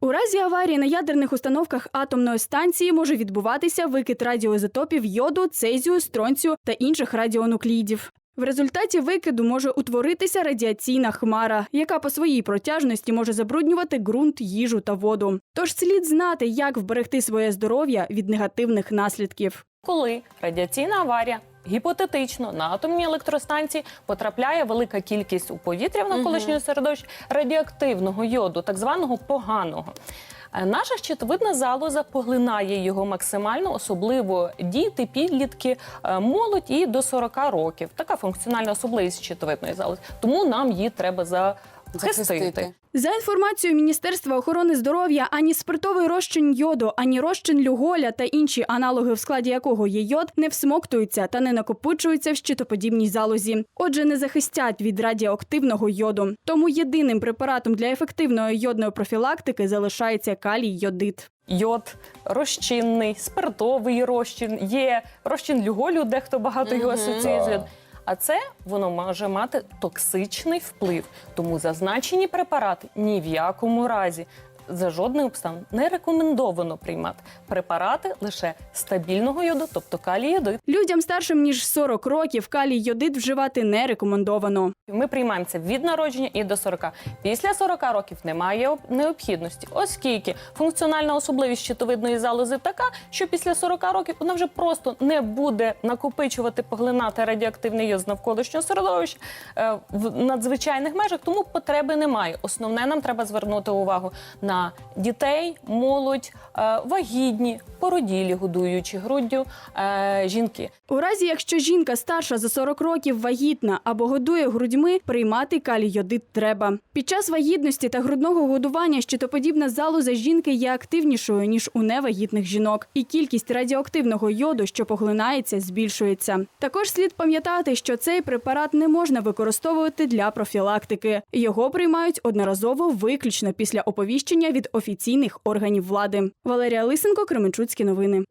У разі аварії на ядерних установках атомної станції може відбуватися викид радіоізотопів йоду, цезію, стронцію та інших радіонуклідів. В результаті викиду може утворитися радіаційна хмара, яка по своїй протяжності може забруднювати ґрунт, їжу та воду. Тож слід знати, як вберегти своє здоров'я від негативних наслідків. Коли радіаційна аварія гіпотетично на атомній електростанції потрапляє велика кількість у повітря в навколишньому середовищі радіоактивного йоду, так званого поганого. Е, Наша щитовидна залоза поглинає його максимально, особливо діти, підлітки, е, молодь і до 40 років. Така функціональна особливість щитовидної залози. Тому нам її треба захистити. Захистити. За інформацією Міністерства охорони здоров'я, ані спиртовий розчин йоду, ані розчин люголя та інші аналоги, в складі якого є йод, не всмоктуються та не накопичуються в щитоподібній залозі. Отже, не захистять від радіоактивного йоду. Тому єдиним препаратом для ефективної йодної профілактики залишається калій йодит. Йод розчинний, спиртовий розчин, є розчин люголю, дехто багато його асоціює з йодом. А це воно може мати токсичний вплив. Тому зазначені препарати ні в якому разі за жодних обставин не рекомендовано приймати препарати лише стабільного йоду, тобто калій йодит. Людям старшим ніж 40 років калій йодит вживати не рекомендовано. Ми приймаємо це від народження і до 40. Після 40 років немає необхідності, оскільки функціональна особливість щитовидної залози така, що після 40 років вона вже просто не буде накопичувати, поглинати радіоактивний йод з навколишнього середовища е, в надзвичайних межах, тому потреби немає. Основне нам треба звернути увагу на дітей, молодь, е, вагітні, породілі, годуючі груддю е, жінки. У разі, якщо жінка старша за 40 років вагітна або годує грудьми, приймати калій йодит треба. Під час вагітності та грудного годування щитоподібна залоза жінки є активнішою ніж у невагітних жінок, і кількість радіоактивного йоду, що поглинається, збільшується. Також слід пам'ятати, що цей препарат не можна використовувати для профілактики. Його приймають одноразово виключно після оповіщення від офіційних органів влади. Валерія Лисенко, Кременчуцькі новини.